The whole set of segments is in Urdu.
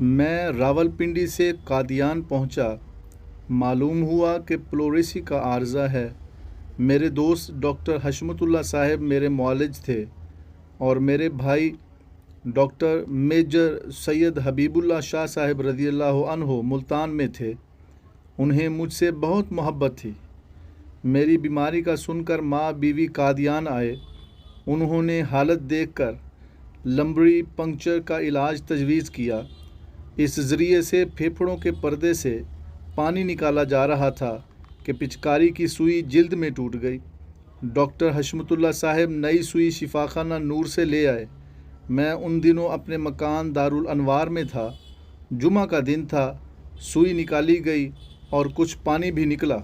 میں راولپنڈی سے قادیان پہنچا، معلوم ہوا کہ پلوریسی کا عارضہ ہے۔ میرے دوست ڈاکٹر حشمت اللہ صاحب میرے معالج تھے اور میرے بھائی ڈاکٹر میجر سید حبیب اللہ شاہ صاحب رضی اللہ عنہ ملتان میں تھے۔ انہیں مجھ سے بہت محبت تھی۔ میری بیماری کا سن کر ماں بیوی قادیان آئے۔ انہوں نے حالت دیکھ کر لمبری پنکچر کا علاج تجویز کیا۔ اس ذریعے سے پھیپھڑوں کے پردے سے پانی نکالا جا رہا تھا کہ پچکاری کی سوئی جلد میں ٹوٹ گئی۔ ڈاکٹر حشمت اللہ صاحب نئی سوئی شفاخانہ نور سے لے آئے۔ میں ان دنوں اپنے مکان دارالانوار میں تھا۔ جمعہ کا دن تھا۔ سوئی نکالی گئی اور کچھ پانی بھی نکلا۔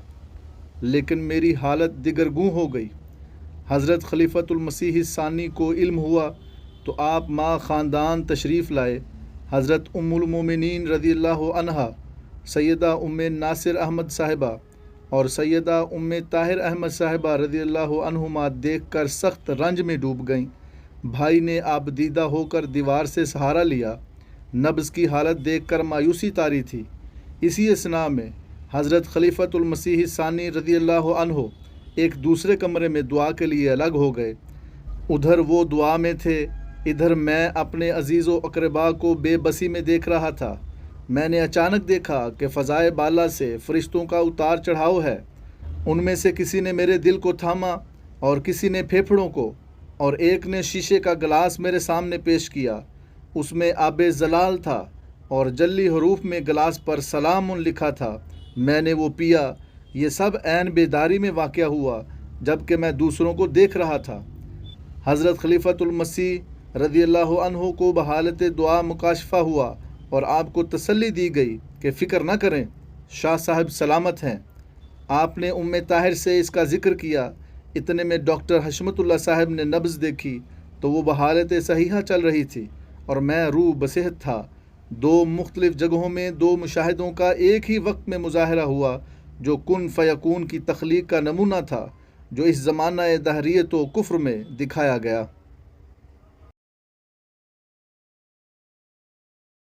لیکن میری حالت دگرگوں ہو گئی۔ حضرت خلیفۃ المسیح ثانی کو علم ہوا تو آپ ماں خاندان تشریف لائے۔ حضرت ام المومنین رضی اللہ عنہا، سیدہ ام ناصر احمد صاحبہ اور سیدہ ام طاہر احمد صاحبہ رضی اللہ عنہما دیکھ کر سخت رنج میں ڈوب گئیں۔ بھائی نے آبدیدہ ہو کر دیوار سے سہارا لیا۔ نبز کی حالت دیکھ کر مایوسی تاری تھی۔ اسی اسنا میں حضرت خلیفۃ المسیح ثانی رضی اللہ عنہ ایک دوسرے کمرے میں دعا کے لیے الگ ہو گئے۔ ادھر وہ دعا میں تھے۔ ادھر میں اپنے عزیز و اقربا کو بے بسی میں دیکھ رہا تھا۔ میں نے اچانک دیکھا کہ فضائے بالا سے فرشتوں کا اتار چڑھاؤ ہے۔ ان میں سے کسی نے میرے دل کو تھاما اور کسی نے پھیپھڑوں کو، اور ایک نے شیشے کا گلاس میرے سامنے پیش کیا۔ اس میں آب زلال تھا اور جلی حروف میں گلاس پر سلام لکھا تھا۔ میں نے وہ پیا۔ یہ سب عین بیداری میں واقع ہوا جبکہ میں دوسروں کو دیکھ رہا تھا۔ حضرت خلیفۃ المسیح رضی اللہ عنہ کو بحالت دعا مکاشفہ ہوا اور آپ کو تسلی دی گئی کہ فکر نہ کریں، شاہ صاحب سلامت ہیں۔ آپ نے ام طاہر سے اس کا ذکر کیا۔ اتنے میں ڈاکٹر حشمت اللہ صاحب نے نبز دیکھی تو وہ بحالت صحیحہ چل رہی تھی اور میں روح بصحت تھا۔ دو مختلف جگہوں میں دو مشاہدوں کا ایک ہی وقت میں مظاہرہ ہوا جو کن فیکون کی تخلیق کا نمونہ تھا، جو اس زمانہ دہریت و کفر میں دکھایا گیا۔